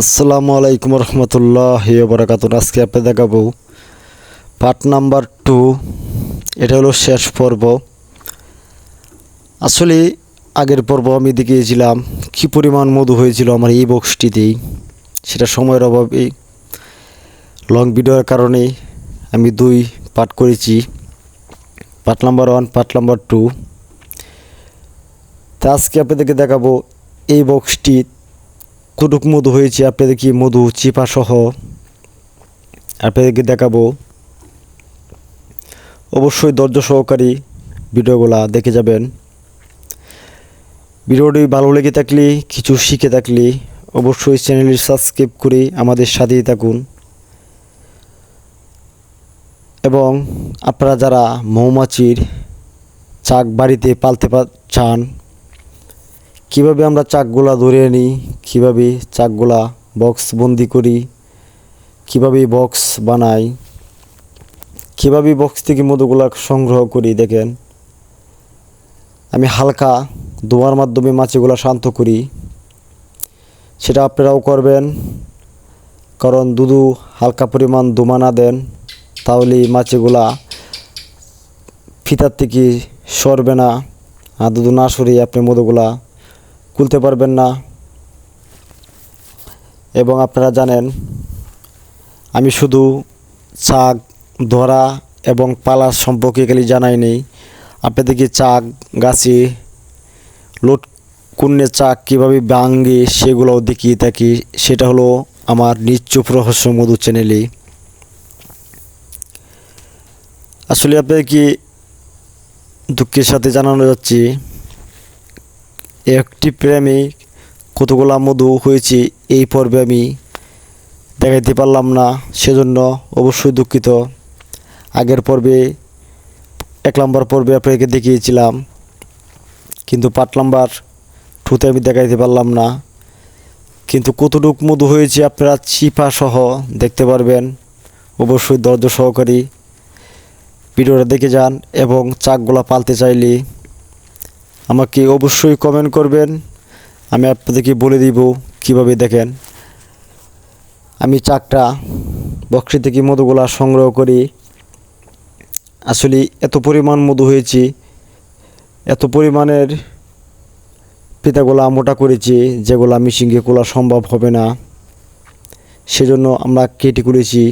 আসসালামু আলাইকুম রহমতুল্লাহ বারাকাত আজকে আপনি দেখাবো পার্ট নাম্বার টু এটা হলো শেষ পর্ব। আসলে আগের পর্ব আমি দেখিয়েছিলাম, কী পরিমাণ মধু হয়েছিল আমার এই বক্সটিতেই সেটা সময়ের অভাবে। লং ভিডিওর কারণে আমি দুই পার্ট করেছি। Part number one part number two তা আজকে আপনাদেরকে দেখাবো এই বক্সটি কতটুক মধু হয়েছে আপনাদের কি মধু চিপা সহ? আপনাদেরকে দেখাবো। অবশ্যই ধৈর্য সহকারী ভিডিওগুলা দেখে যাবেন। ভিডিওটি ভালো লেগে থাকলে, কিছু শিখে থাকলে অবশ্যই চ্যানেলটি সাবস্ক্রাইব করে আমাদের সাথেই থাকুন। এবং আপনারা যারা মৌমাছির চাক বাড়িতে পালতে চান কীভাবে আমরা চাকগুলা ধরে নিই কীভাবে চাকগুলা বক্স বন্দি করি, কীভাবে বক্স বানাই, কীভাবে বক্স থেকে মধুগুলা সংগ্রহ করি দেখেন। আমি হালকা দোয়ার মাধ্যমে মাছিগুলা শান্ত করি। সেটা আপনারাও করবেন, কারণ দুধু হালকা পরিমাণ দোমা না দেন তাহলে মাছিগুলা ফিতার থেকে সরবে না। আর দুধু না সরিয়ে আপনি মধুগুলা খুলতে পারবেন না। এবং আপনারা জানেন, আমি শুধু চাক, ধরা এবং পালা সম্পর্কে খালি জানাই নেই। আপনাদেরকে চাক, গাছে, লোট কুণ্যে চাক কীভাবে ভাঙ্গে সেগুলোও দেখিয়ে থাকি। সেটা হলো আমার নিশ্চুপ রহস্য মধু চ্যানেলে আসলে আপনাদেরকে দুঃখের সাথে জানানো যাচ্ছে একটি প্রেমে কতগুলা মধু হয়েছে এই পর্বে আমি দেখাইতে পারলাম না, সেজন্য অবশ্যই দুঃখিত। আগের পর্বে, এক নম্বর পর্বে আপনাকে দেখিয়েছিলাম, কিন্তু পাট নাম্বার টুতে আমি দেখাইতে পারলাম না। কিন্তু কতটুক মধু হয়েছে আপনারা চিপা সহ দেখতে পারবেন, অবশ্যই ধৈর্য সহকারী। ভিডিওটা দেখে যান এবং চাকগুলা পালতে চাইলে আমাকে অবশ্যই কমেন্ট করবেন। আমি আপনাদেরকে বলে দিব কীভাবে দেখেন। আমি চাকটা বক্সি থেকে মধুগুলা সংগ্রহ করি। আসলে এত পরিমাণ মধু হয়েছে, এত পরিমাণের পিতাগুলা মোটা করেছি, যেগুলা মিশিংয়ে কোলা সম্ভব হবে না। সেজন্য আমরা কেটে করেছি